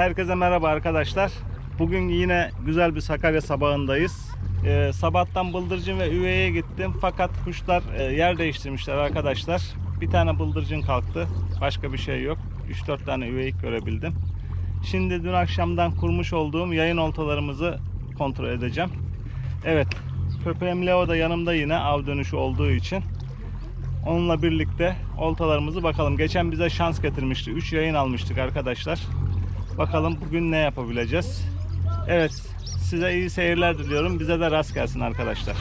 Herkese merhaba arkadaşlar. Bugün yine güzel bir Sakarya sabahındayız. Ee, sabahtan bıldırcın ve üveye gittim fakat kuşlar e, yer değiştirmişler arkadaşlar. Bir tane bıldırcın kalktı. Başka bir şey yok. 3-4 tane üveyik görebildim. Şimdi dün akşamdan kurmuş olduğum yayın oltalarımızı kontrol edeceğim. Evet köpeğim Leo da yanımda yine av dönüşü olduğu için. Onunla birlikte oltalarımızı bakalım. Geçen bize şans getirmişti. 3 yayın almıştık arkadaşlar. Bakalım bugün ne yapabileceğiz. Evet size iyi seyirler diliyorum. Bize de rast gelsin arkadaşlar.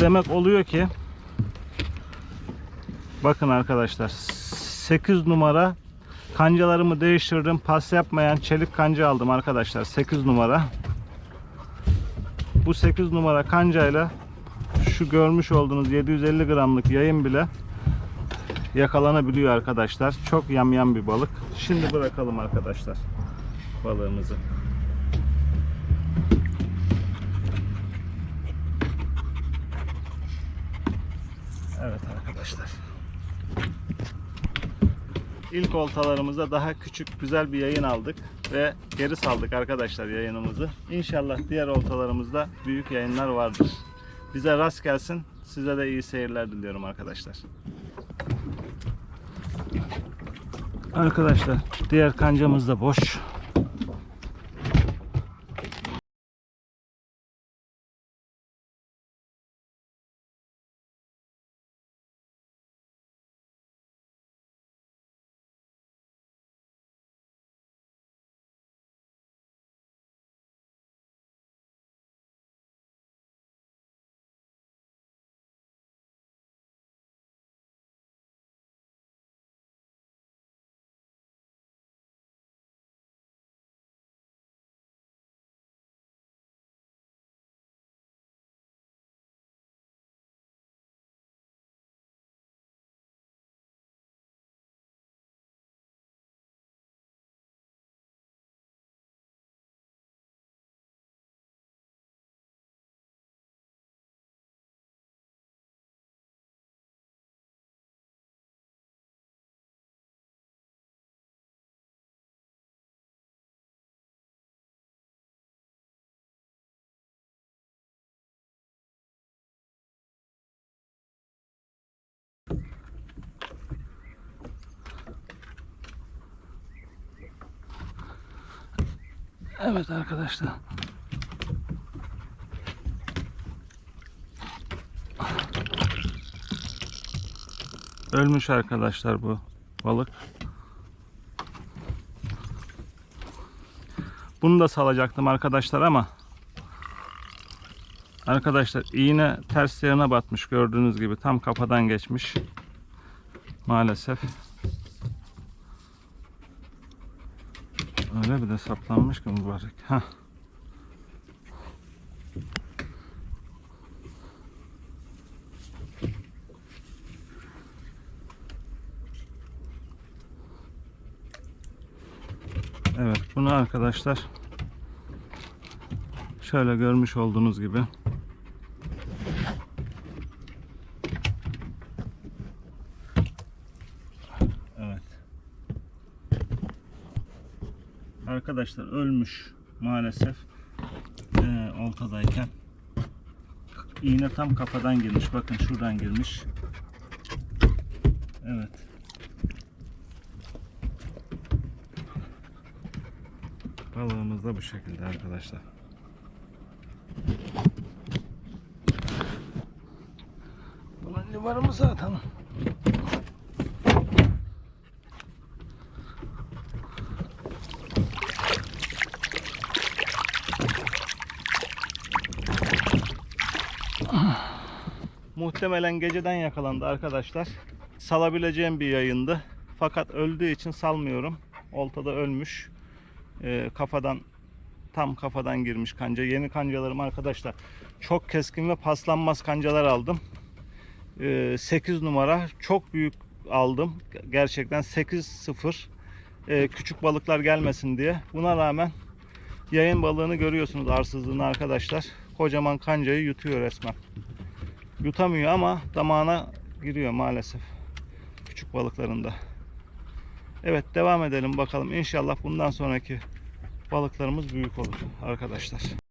Demek oluyor ki bakın arkadaşlar 8 numara kancalarımı değiştirdim. Pas yapmayan çelik kanca aldım arkadaşlar. 8 numara. Bu 8 numara kancayla şu görmüş olduğunuz 750 gramlık yayın bile yakalanabiliyor arkadaşlar. Çok yamyam bir balık. Şimdi bırakalım arkadaşlar balığımızı. Evet arkadaşlar. İlk oltalarımızda daha küçük güzel bir yayın aldık ve geri saldık arkadaşlar yayınımızı. İnşallah diğer oltalarımızda büyük yayınlar vardır. Bize rast gelsin. Size de iyi seyirler diliyorum arkadaşlar. Arkadaşlar diğer kancamız da boş. Evet arkadaşlar. Ölmüş arkadaşlar bu balık. Bunu da salacaktım arkadaşlar ama Arkadaşlar iğne ters yerine batmış gördüğünüz gibi tam kafadan geçmiş. Maalesef. Öyle bir de saplanmış ki mübarek. Heh. Evet bunu arkadaşlar şöyle görmüş olduğunuz gibi Evet. Arkadaşlar ölmüş maalesef ee, oltadayken. İğne tam kafadan girmiş. Bakın şuradan girmiş. Evet. Balığımız da bu şekilde arkadaşlar. Bunun livarımı zaten. Muhtemelen geceden yakalandı arkadaşlar. Salabileceğim bir yayındı. Fakat öldüğü için salmıyorum. Oltada ölmüş. Ee, kafadan tam kafadan girmiş kanca. Yeni kancalarım arkadaşlar. Çok keskin ve paslanmaz kancalar aldım. Ee, 8 numara çok büyük aldım. Gerçekten 8-0. Ee, küçük balıklar gelmesin diye. Buna rağmen yayın balığını görüyorsunuz arsızlığını arkadaşlar. Kocaman kancayı yutuyor resmen. Yutamıyor ama damağına giriyor maalesef. Küçük balıklarında. Evet devam edelim bakalım. İnşallah bundan sonraki balıklarımız büyük olur arkadaşlar.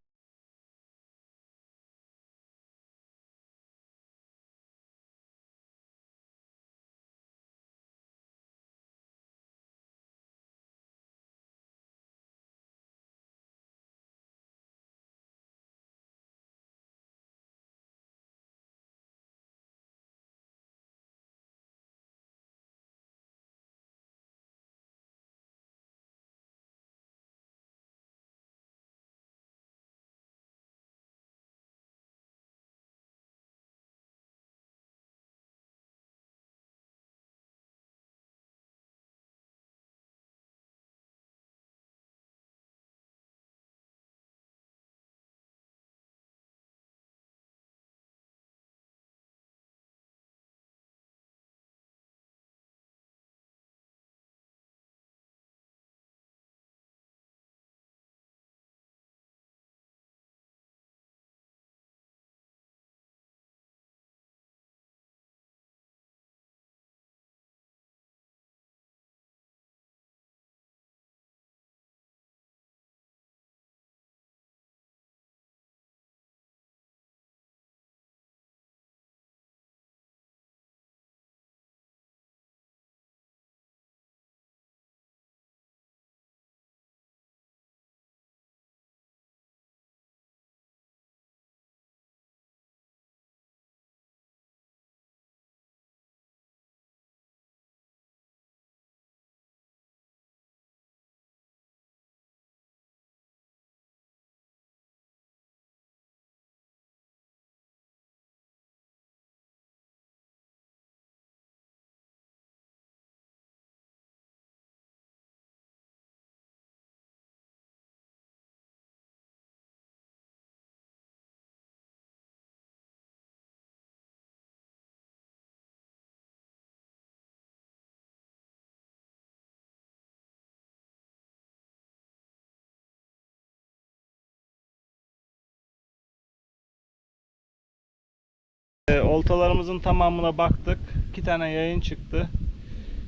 E, oltalarımızın tamamına baktık. İki tane yayın çıktı.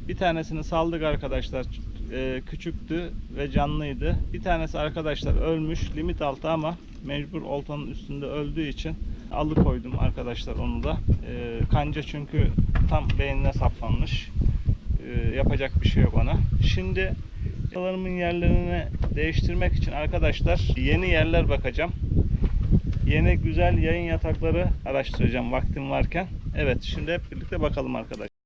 Bir tanesini saldık arkadaşlar. E, küçüktü ve canlıydı. Bir tanesi arkadaşlar ölmüş. Limit altı ama mecbur oltanın üstünde öldüğü için alıkoydum arkadaşlar onu da. E, kanca çünkü tam beynine saplanmış. Yapacak bir şey yok ona. Şimdi oltalarımın yerlerini değiştirmek için arkadaşlar yeni yerler bakacağım. Yeni güzel yayın yatakları araştıracağım vaktim varken. Evet şimdi hep birlikte bakalım arkadaşlar.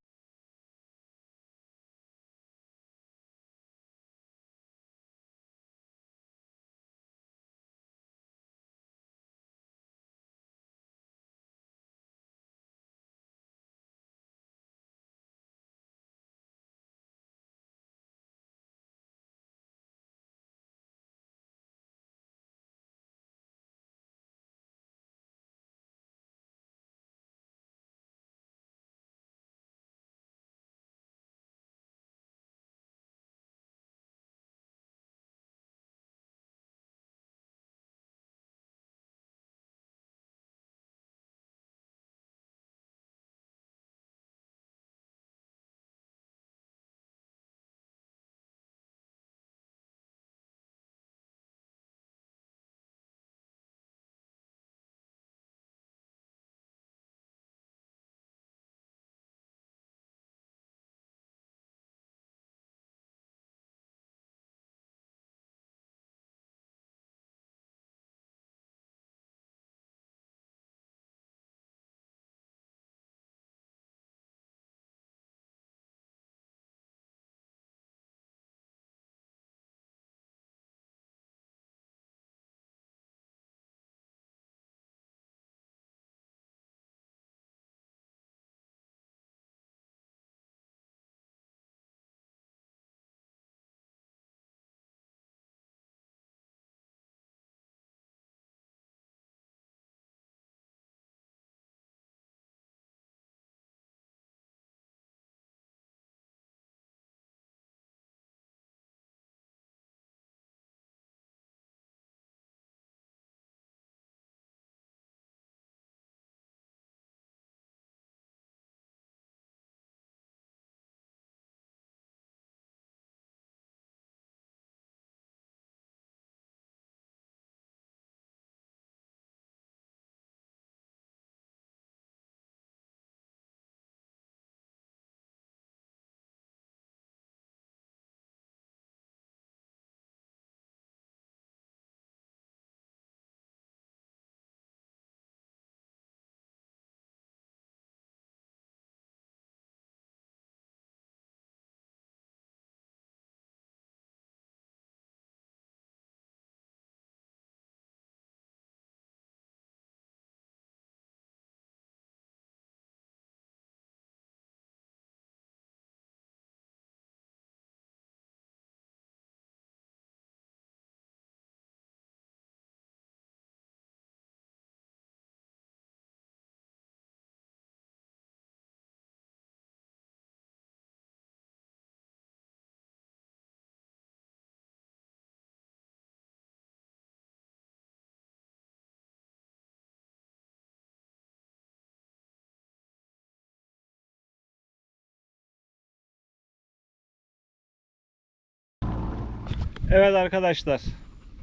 Evet arkadaşlar.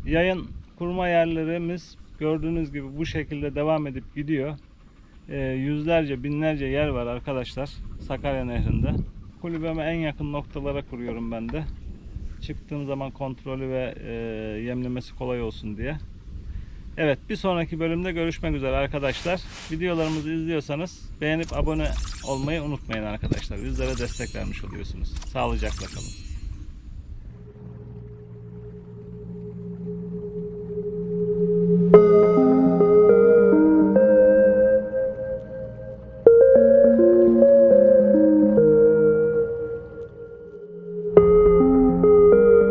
Yayın kurma yerlerimiz gördüğünüz gibi bu şekilde devam edip gidiyor. Ee, yüzlerce binlerce yer var arkadaşlar Sakarya Nehri'nde. Kulübeme en yakın noktalara kuruyorum ben de. Çıktığım zaman kontrolü ve e, yemlemesi kolay olsun diye. Evet bir sonraki bölümde görüşmek üzere arkadaşlar. Videolarımızı izliyorsanız beğenip abone olmayı unutmayın arkadaşlar. Bizlere destek vermiş oluyorsunuz. Sağlıcakla kalın.